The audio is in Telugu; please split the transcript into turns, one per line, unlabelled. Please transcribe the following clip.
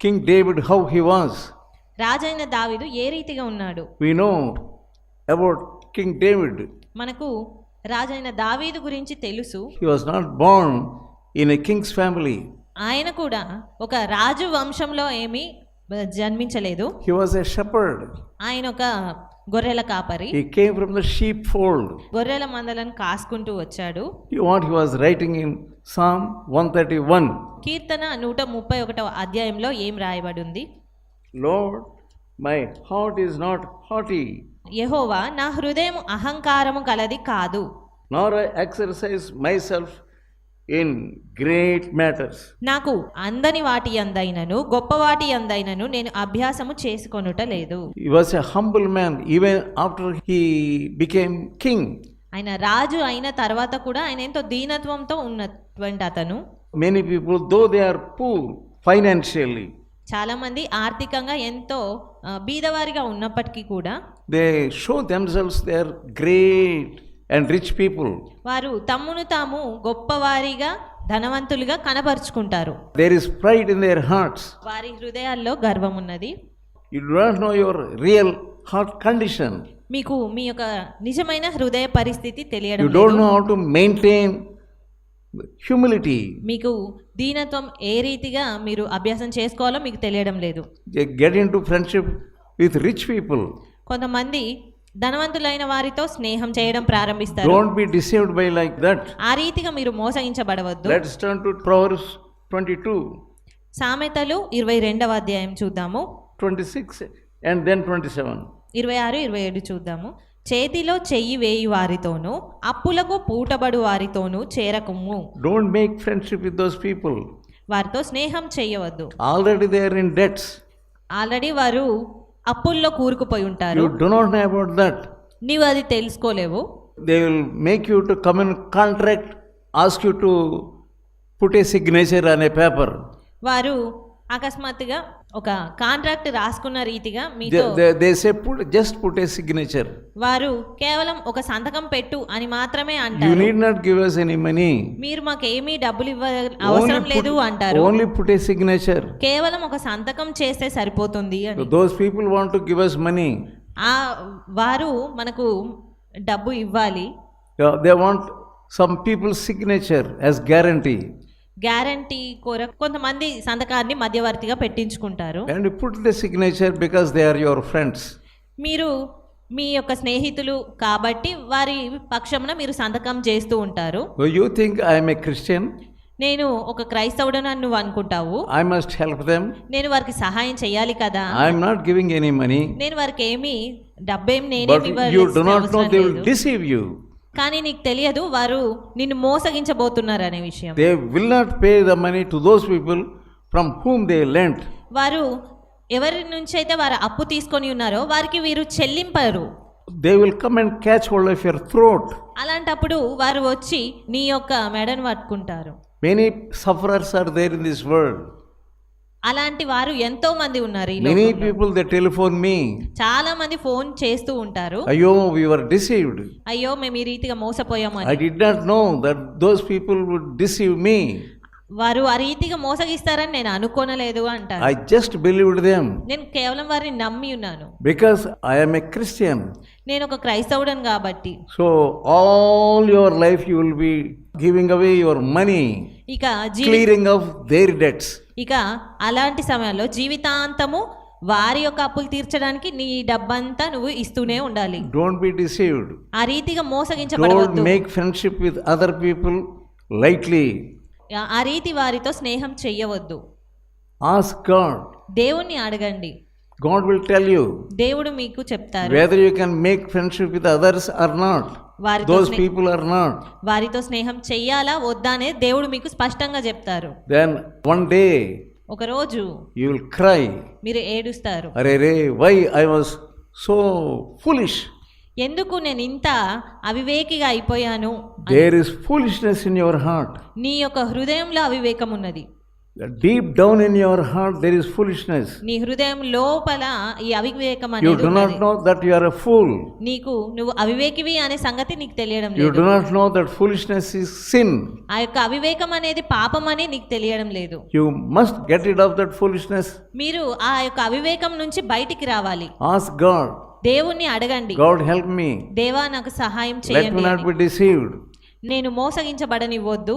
King David how he was.
రాజైన దావీదు ఏ రీతిగా ఉన్నాడు
We know about King David.
మనకు రాజైన దావీదు గురించి తెలుసు
He was not born in a king's family.
ఆయన కూడా ఒక రాజు వంశంలో ఏమీ జన్మించలేదు.
హి వాస్ ఎ షెపర్డ్
ఆయన ఒక గొర్రెల కాపరి.
He came from the sheep fold
గొర్రెల మందలను కాసుకుంటూ వచ్చాడు.
He what he was writing in psalm 131
కీర్తన 131 అధ్యాయంలో ఏం రాయబడి ఉంది
Lord my heart is not haughty
యెహోవా నా హృదయం అహంకారము కలది కాదు.
Nor exercise myself in great matters.
నాకు అందని వాటి అందైనను గొప్ప వాటి అందైనను నేను అభ్యాసము చేసుకొనుట లేదు
He was a humble man even after he became king.
ఆయన రాజు అయిన తర్వాత కూడా ఆయన ఎంతో దీనత్వంతో ఉన్నటువంటి అతను
Many people, though they are poor financially,
చాలామంది ఆర్థికంగా ఎంతో బీదవారిగా ఉన్నప్పటికీ కూడా
they show themselves they are great and rich people
వారు తమ్మును తాము గొప్పవారిగా ధనవంతులుగా కనపరుచుకుంటారు.
There is pride in hearts
వారి హృదయాల్లో గర్వం ఉన్నది
you know your real heart condition
మీకు మీ యొక్క నిజమైన హృదయ పరిస్థితి తెలియడం
you don't to maintain humility
మీకు దీనత్వం ఏ రీతిగా మీరు అభ్యాసం చేసుకోవాలో మీకు తెలియడం లేదు.
Get into friendship with rich people
కొంతమంది ధనవంతులైన వారితో స్నేహం చేయడం ప్రారంభిస్తారు
Don't be deceived by like that.
ఆ రీతిగా మీరు మోసగించబడవద్దు
Let's turn to Proverbs 22,
సామెతలు ఇరవై రెండవ అధ్యాయం చూద్దాము
26, and then 27.
ఇరవై ఆరు ఇరవై ఏడు చూద్దాము చేతిలో చెయ్యి వేయి వారితోనూ అప్పులకు పూటబడు వారితోనూ చేరకుము
Don't make friendship with those people.
వారితో స్నేహం చేయవద్దు
Already they are in debts.
Already వారు అప్పుల్లో కూరుకుపోయి ఉంటారు.
యు నాట్ నో
నీవు అది తెలుసుకోలేవు.
They will make you to come in contract ask you to put a signature అనే పేపర్
వారు అకస్మాత్తుగా ఒక కాంట్రాక్ట్ రాసుకున్న రీతిగా
జస్ట్ పుట్ ఏ సిగ్నేచర్
వారు కేవలం ఒక సంతకం పెట్టు అని మాత్రమే అంటారు.
యు నీడ్ మనీ
మీరు మాకు ఏమీ డబ్బులు ఇవ్వ అవసరం లేదు అంటారు.
ఓన్లీ పుట్ ఏ సిగ్నేచర్
కేవలం ఒక సంతకం చేస్తే సరిపోతుంది
those people want to give
money వారు మనకు డబ్బు ఇవ్వాలి.
They want some people signature as guarantee
guarantee కోర కొంతమంది సంతకాన్ని మధ్యవర్తిగా పెట్టించుకుంటారు.
And put the signature because they are friends
మీరు మీ యొక్క స్నేహితులు కాబట్టి వారి పక్షమున మీరు సంతకం చేస్తూ ఉంటారు.
You think I'm a Christian
నేను ఒక క్రైస్తవుడు నన్ను అనుకుంటావు.
ఐ మస్ట్ హెల్ప్ దెమ్
నేను వారికి సహాయం చేయాలి కదా.
I'm not giving any money
నేను వారికి ఏమి
డబ్బేమి
నేనేమి
ఇవ్వాలి you do
not
know they
will
deceive you
కానీ నీకు తెలియదు వారు నిన్ను మోసగించబోతున్నారు అనే విషయం.
They will not pay the money to those people from whom they lent
వారు ఎవరి నుంచి అయితే వారు అప్పు తీసుకొని ఉన్నారో వారికి వీరు చెల్లింపరు.
They will come and catch hold of your throat
అలాంటప్పుడు వారు వచ్చి నీ యొక్క మెడను పట్టుకుంటారు.
Many sufferers are there in this world
అలాంటి వారు ఎంతో మంది ఉన్నారు many
people they telephone me
చాలా మంది ఫోన్ చేస్తూ ఉంటారు.
అయ్యో వి వర్ డిసీవ్డ్
అయ్యో మేము ఈ రీతిగా మోసపోయాము I
did not know that those people would deceive me
వారు ఆ రీతిగా మోసగిస్తారని నేను అనుకోనలేదు అంటారు.
ఐ జస్ట్ బిలీవ్డ్ దెం
నేను కేవలం వారిని నమ్మి ఉన్నాను.
Because I am a Christian
నేను ఒక క్రైస్తవుడను కాబట్టి.
So all your life you will be giving away your money
ఇక
క్లియరింగ్ ఆఫ్ దేర్ డెట్స్
ఇక అలాంటి సమయంలో జీవితాంతము వారి యొక్క అప్పులు తీర్చడానికి నీ డబ్బంతా నువ్వు ఇస్తూనే ఉండాలి.
డోంట్ బి డిసీవ్డ్
ఆ రీతిగా మోసగించబడవద్దు.
Don't make friendship with other people lightly
ఆ రీతి వారితో స్నేహం చెయ్యవద్దు
Ask God.
దేవుణ్ణి అడగండి
God will tell you
దేవుడు మీకు చెప్తారు
whether you can make friendship with others or not.
వారితో
Those
స్నే-
people are not.
వారితో స్నేహం చెయ్యాలా వద్దా అనేది దేవుడు మీకు స్పష్టంగా చెప్తారు
Then one day
ఒక రోజు
you will cry,
మీరు ఏడుస్తారు
Arey, re, why I was so foolish.
ఎందుకు నేను ఇంత అవివేకిగా అయిపోయాను
There is foolishness in your heart.
నీ యొక్క హృదయంలో అవివేకం ఉన్నది
Deep down in your heart, there is foolishness.
నీ హృదయం లోపల ఈ అవివేకం
You
అనేది
do not
ఉన్నది.
know that you are a fool.
నీకు నువ్వు అవివేకివి అనే సంగతి నీకు తెలియడం
You
లేదు
do not know that foolishness is sin.
ఆ యొక్క అవివేకం అనేది పాపం అని నీకు తెలియడం లేదు
You must get rid of that foolishness.
మీరు ఆ యొక్క అవివేకం నుంచి బయటికి రావాలి
Ask God,
దేవుణ్ణి అడగండి
God help me.
దేవా నాకు సహాయం చేయండి
not
అని.
be deceived.
నేను మోసగించబడనివ్వద్దు